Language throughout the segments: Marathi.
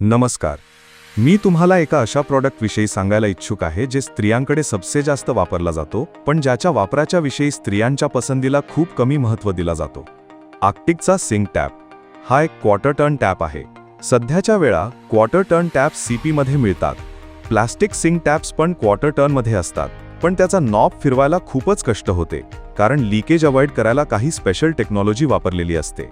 नमस्कार. मी तुम्हाला एका अशा प्रॉडक्टविषयी सांगायला इच्छुक आहे जे स्त्रियांकडे सबसे जास्त वापरला जातो पण ज्याच्या वापराच्या विषयी स्त्रियांच्या पसंतीला खूप कमी महत्त्व दिला जातो. आर्क्टिकचा सिंक टॅप. हा एक क्वार्टर टर्न टॅप आहे. सध्याच्या वेळा क्वार्टर टर्न टॅप सीपीमध्ये मिळतात. प्लास्टिक सिंक टॅप्स पण क्वार्टर टर्नमध्ये असतात. पण त्याचा नॉब फिरवायला खूपच कष्ट होते कारण लिकेज अवॉइड करायला काही स्पेशल टेक्नॉलॉजी वापरलेली असते.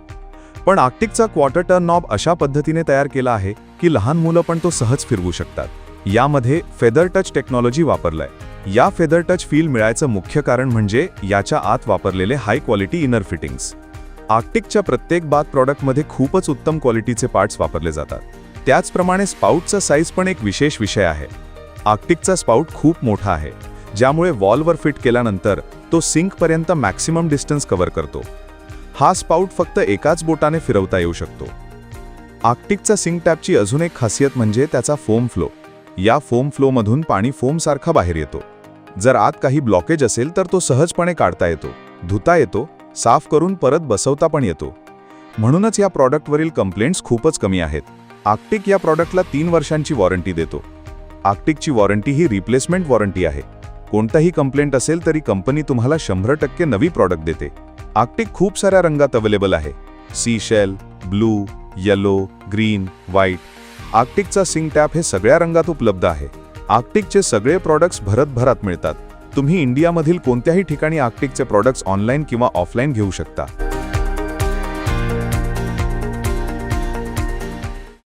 पण आर्क्टिकचा क्वार्टर टर्न नॉब अशा पद्धतीने तयार केला आहे की लहान मुलं पण तो सहज फिरवू शकतात. यामध्ये फेदर टच टेक्नॉलॉजी वापरलाय. या फेदर टच फील मिळायचं मुख्य कारण म्हणजे याच्या आत वापरलेले हाय क्वालिटी इनर फिटिंग्स. आर्क्टिकच्या प्रत्येक बाथ प्रॉडक्टमध्ये खूपच उत्तम क्वालिटीचे पार्ट्स वापरले जातात. त्याचप्रमाणे स्पाउटचा साईज पण एक विशेष विषय आहे. आर्क्टिकचा स्पाउट खूप मोठा आहे ज्यामुळे वॉलवर फिट केल्यानंतर तो सिंकपर्यंत मॅक्सिमम डिस्टन्स कव्हर करतो. हा स्पाउट फक्त एकाच बोटाने फिरवता येऊ शकतो. आर्क्टिकचा सिंक टॅपची अजून एक खासियत म्हणजे त्याचा फोम फ्लो. या फोम फ्लोमधून पाणी फोमसारखा बाहेर येतो. जर आत काही ब्लॉकेज असेल तर तो सहजपणे काढता येतो धुता येतो साफ करून परत बसवता पण येतो. म्हणूनच या प्रॉडक्टवरील कंप्लेंट्स खूपच कमी आहेत. आर्क्टिक या प्रॉडक्टला तीन वर्षांची वॉरंटी देतो. आर्क्टिकची वॉरंटी ही रिप्लेसमेंट वॉरंटी आहे. कोणताही कंप्लेंट असेल तरी कंपनी तुम्हाला शंभर टक्के नवी प्रॉडक्ट देते. आर्क्टिक खूप साऱ्या रंगात अवेलेबल आहे. Sea shell blue yellow green white आर्क्टिकचा sink tap हे सगळ्या रंगात उपलब्ध आहे. आर्क्टिकचे सगळे प्रॉडक्ट्स भरतभरात मिळतात. तुम्ही इंडियामधील कोणत्याही ठिकाणी आर्क्टिकचे प्रॉडक्ट्स ऑनलाईन किंवा ऑफलाईन घेऊ शकता.